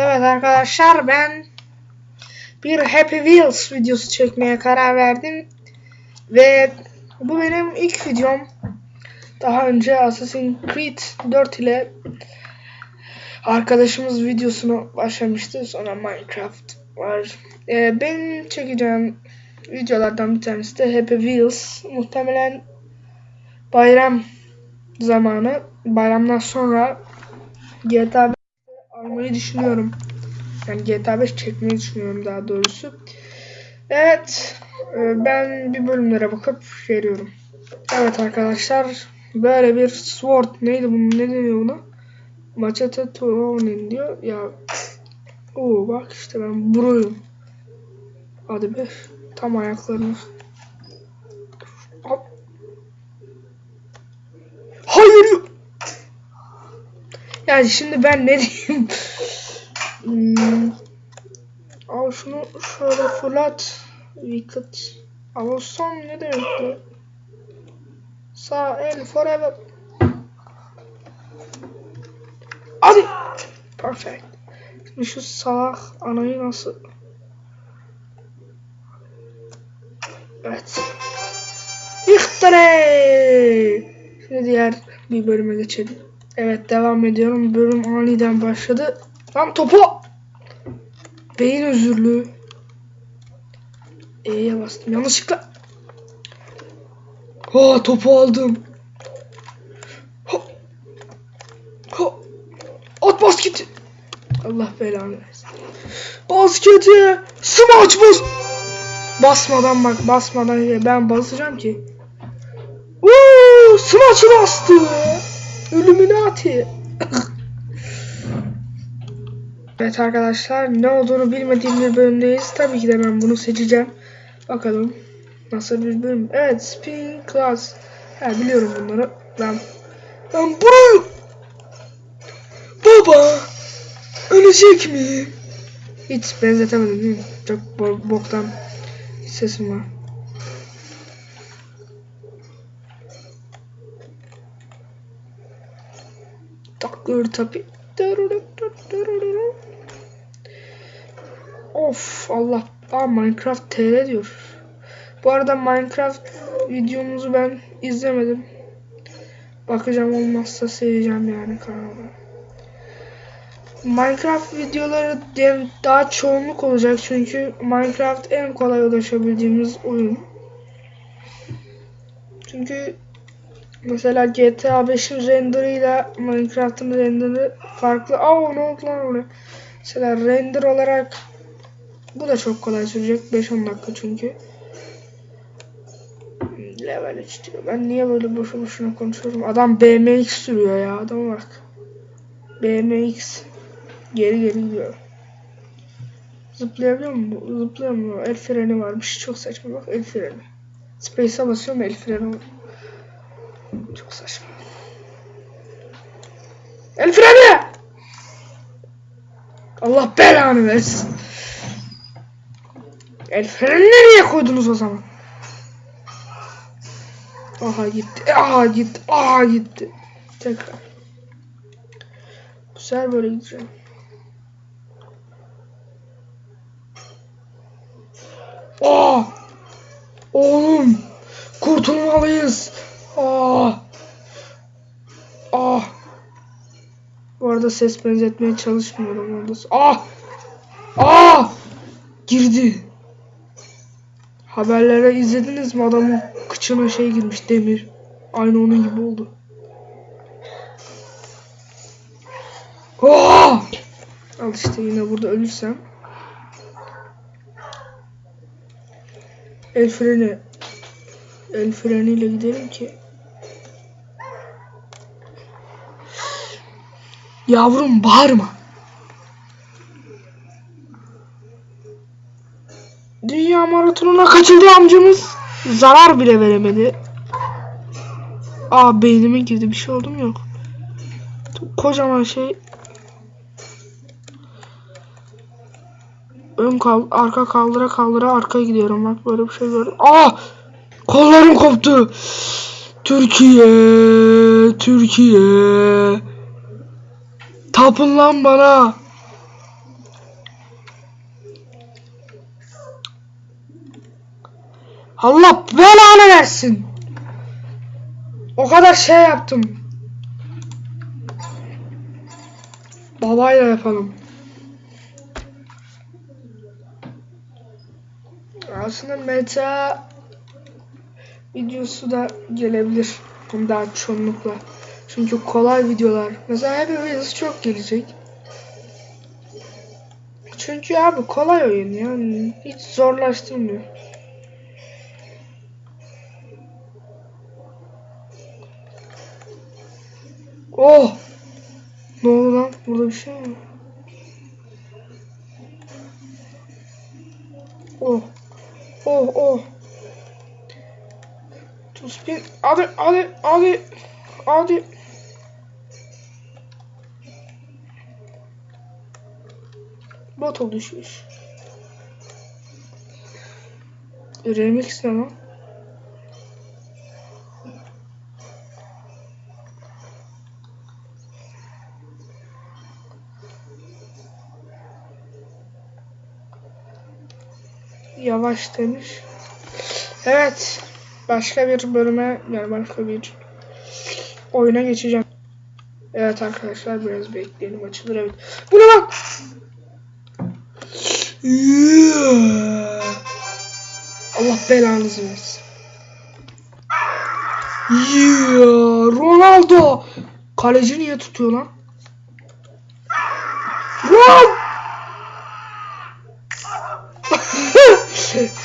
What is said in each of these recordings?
Evet arkadaşlar ben bir Happy Wheels videosu çekmeye karar verdim. Ve bu benim ilk videom. Daha önce Assassin's Creed 4 ile arkadaşımız videosunu başlamıştı. Sonra Minecraft var. Ee, benim çekeceğim videolardan bir tanesi de Happy Wheels. Muhtemelen bayram zamanı. Bayramdan sonra GTA 5 almayı düşünüyorum. Yani GTA 5 çekmeyi düşünüyorum daha doğrusu. Evet. e, Ben bir bölümlere bakıp veriyorum. Evet arkadaşlar. Böyle bir sword neydi bunun ne deniyor buna? Machete Turonin diyor. Ya Oo bak işte ben buruyum. Hadi be. Tam ayaklarını. Hop. Hayır. Yani şimdi ben ne diyeyim? Al şunu şöyle fırlat. Wicked. Ama son ne demek bu? Sağ el forever. Hadi. Perfect. Şimdi şu salak anayı nasıl? Evet. İhtire. Şimdi diğer bir bölüme geçelim. Evet devam ediyorum. Bölüm aniden başladı. Lan topu! Beyin özürlüğü. E'ye bastım. Yanlışlıkla. Ha topu aldım. Ha. Ha. At basketi. Allah belanı versin. Basketi. Smaç bas. Basmadan bak basmadan ben basacağım ki. Uuu smaçı bastı. Illuminati. Evet arkadaşlar ne olduğunu bilmediğim bir bölümdeyiz. Tabii ki de ben bunu seçeceğim. Bakalım nasıl bir bölüm. Evet spin class. Ha biliyorum bunları. Ben ben burayı Baba ölecek mi? Hiç benzetemedim değil mi? Çok bo- boktan sesim var. Takır tabi. Of Allah. Aa Minecraft TR diyor. Bu arada Minecraft videomuzu ben izlemedim. Bakacağım olmazsa seveceğim yani kanalıma. Minecraft videoları de- daha çoğunluk olacak çünkü Minecraft en kolay ulaşabildiğimiz oyun. Çünkü mesela GTA 5'in renderıyla Minecraft'ın renderi farklı. Aa ne oldu lan oraya? Mesela render olarak bu da çok kolay sürecek. 5-10 dakika çünkü. Level 3 diyor. Ben niye böyle boşu boşuna konuşuyorum? Adam BMX sürüyor ya. Adama bak. BMX. Geri geri gidiyor. Zıplayabiliyor mu? bu? Zıplayamıyor. El freni varmış. Çok saçma bak el freni. Space'e basıyorum el freni. Çok saçma. El freni! Allah belanı versin. El freni nereye koydunuz o zaman? Aha gitti. Aha gitti. Aha gitti. Tekrar. Bu sefer böyle gideceğim. Aa! Oğlum! Kurtulmalıyız. Aa! Aa! Bu arada ses benzetmeye çalışmıyorum orada. Ah! Ah! Girdi. Haberlere izlediniz mi adamın kıçına şey girmiş demir. Aynı onun gibi oldu. Ah! Al işte yine burada ölürsem. El freni. El freniyle gidelim ki. Yavrum bağırma. Dünya maratonuna kaçırdı amcamız. Zarar bile veremedi. Aa beynime girdi bir şey oldu mu yok. Kocaman şey. Ön kal arka kaldıra kaldıra arkaya gidiyorum bak böyle bir şey gördüm. Aa! Kollarım koptu. Türkiye, Türkiye. Tapın lan bana. Allah belanı versin. O kadar şey yaptım. Babayla yapalım. Aslında meta videosu da gelebilir. Hem daha çoğunlukla. Çünkü kolay videolar. Mesela Happy Wheels çok gelecek. Çünkü abi kolay oyun yani hiç zorlaştırmıyor. Oh! Ne oldu lan? Burada bir şey mi? Oh! Oh oh! To spin. Hadi hadi hadi hadi. Bot oluşmuş. Remix ne Yavaş demiş. Evet. Başka bir bölüme yani başka bir oyuna geçeceğim. Evet arkadaşlar biraz bekleyelim açılır evet. Bu ne lan? Yeah. Allah belanızı versin. Yeah. Ronaldo. Kaleci niye tutuyor lan? Ron!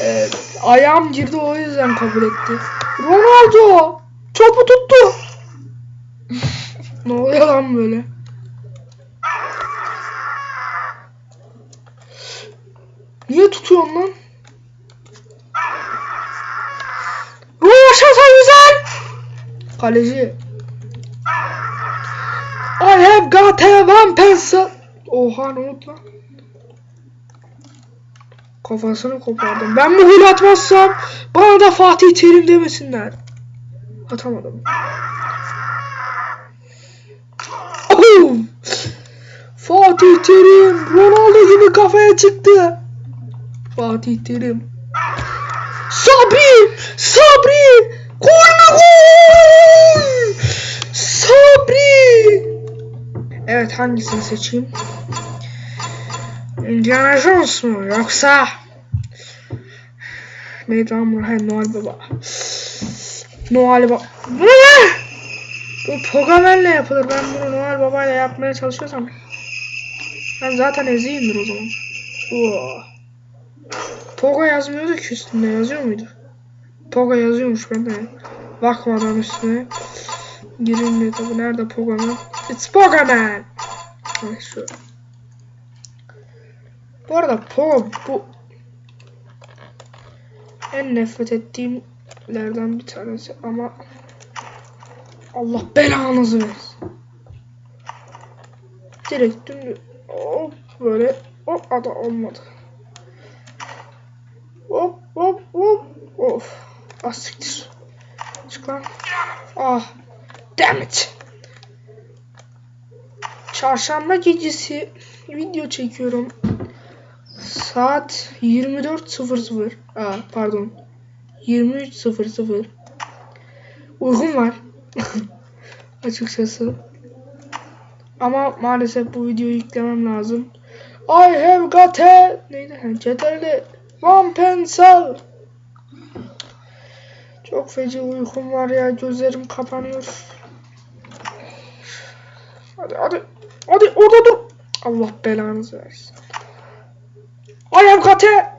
Evet, ayağım girdi o yüzden kabul etti. Ronaldo! Topu tuttu. ne oluyor lan böyle? Niye tutuyorsun lan? Roşata güzel. Kaleci. I have got a one pencil. Oha ne oldu lan? Kafasını kopardım. Ben bu gol atmazsam bana da Fatih Terim demesinler. Atamadım. Fatih Terim Ronaldo gibi kafaya çıktı. Fatih Terim. Sabri! Sabri! Gol mü gol! Sabri! Evet hangisini seçeyim? Indiana Jones mu yoksa bu? Hayır, Noel Baba. Noel Baba. Bu ne? Bu Pogamel'le yapılır. Ben bunu Noel Baba ile yapmaya çalışıyorsam ben zaten eziyimdir o zaman. Oo. Poga yazmıyordu ki üstünde yazıyor muydu? Poga yazıyormuş ben de bakmadan üstüne girilmiyor tabi nerede Pogaman? It's Pogaman! Şu. Bu arada Poga bu en nefret ettiğimlerden bir tanesi ama Allah belanızı versin. Direkt dümdüz hop böyle hop ada olmadı. Hop hop hop of. Ah siktir. Çık lan. Ah. Damn it. Çarşamba gecesi video çekiyorum. Saat 24.00. Aa pardon. 23.00. Uygun var. Açıkçası. Ama maalesef bu videoyu yüklemem lazım. I have got a neydi? Ceterli one pencil. Çok feci uykum var ya. Gözlerim kapanıyor. Hadi hadi. Hadi orada dur. Allah belanızı versin. I have got a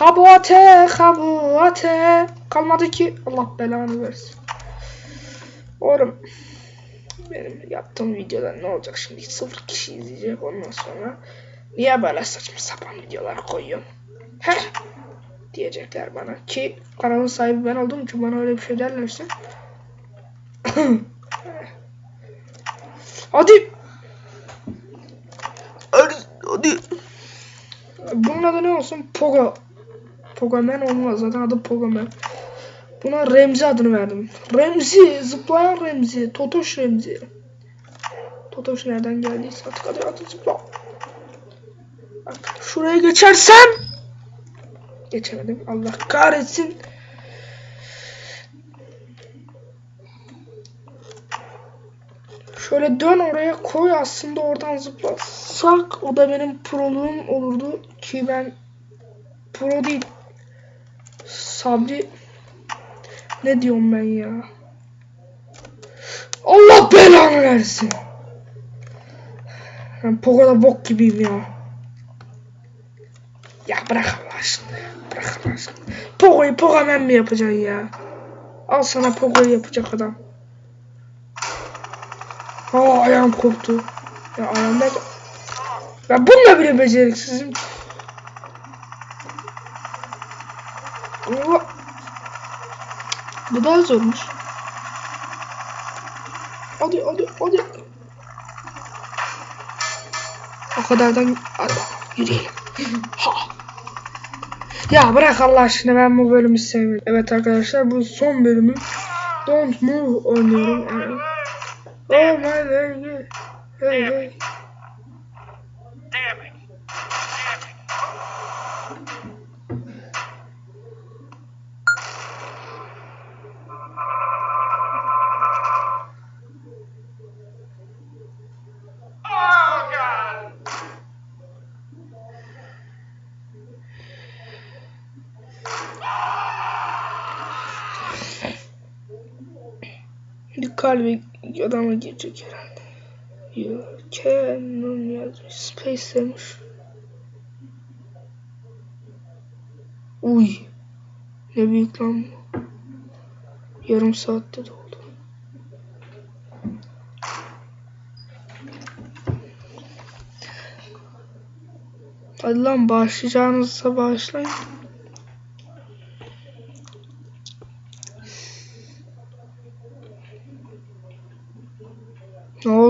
Kabuate, kabuate. Kalmadı ki. Allah belanı versin. Oğlum. Benim yaptığım videolar ne olacak şimdi? Sıfır kişi izleyecek ondan sonra. Niye böyle saçma sapan videolar koyuyorum? Heh. Diyecekler bana. Ki kanalın sahibi ben olduğum için bana öyle bir şey derlerse. hadi. Hadi. Bunun adı ne olsun? Pogo. Pogoman olmaz. Zaten adı Pogoman. Buna Remzi adını verdim. Remzi. Zıplayan Remzi. Totoş Remzi. Totoş nereden geldiyse artık hadi hadi zıpla. Bak şuraya geçersem Geçemedim. Allah kahretsin. Şöyle dön oraya koy aslında oradan zıplasak o da benim proluğum olurdu ki ben pro değil. Sabri ne diyorum ben ya? Allah belanı versin. Ben Pogo'da bok gibiyim ya. Ya bırak Allah aşkına ya bırak Allah aşkına. Pogo'yu Pogo'men mi yapacaksın ya? Al sana Pogo'yu yapacak adam Aa ayağım koptu. Ya ayağımda... Ya bununla bile beceriksizim. Allah. Bu daha zormuş. Hadi hadi hadi. O kadardan yürüyelim. Ha. Ya bırak Allah aşkına ben bu bölümü sevmedim. Evet arkadaşlar bu son bölümü Don't Move oynuyorum. Yani. Oh my god. Hey hey. Damn it. Damn it. Oh, God. Bir kalbi adama girecek herhalde. You can yazmış. Space demiş. Uy. Ne büyük lan bu. Yarım saatte doldu. Hadi lan bağışlayacağınızsa bağışlayın.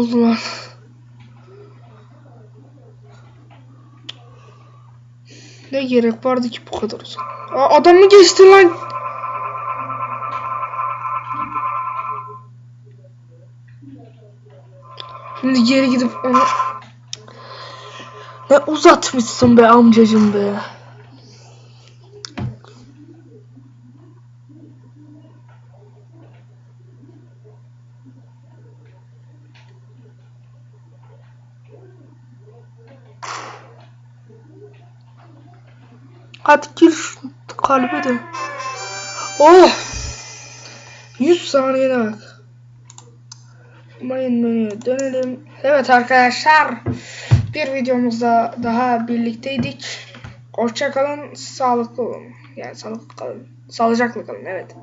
Oldu lan? Ne gerek vardı ki bu kadar uzun? Aa, adamı geçti lan. Şimdi geri gidip onu... Ne uzatmışsın be amcacım be. Hadi gir şu kalbe de. Oh! 100 saniyede bak. Main menüye dönelim. Evet arkadaşlar. Bir videomuzda daha birlikteydik. Hoşça kalın, sağlıklı olun. Yani sağlıklı kalın. Sağlıcakla kalın, evet.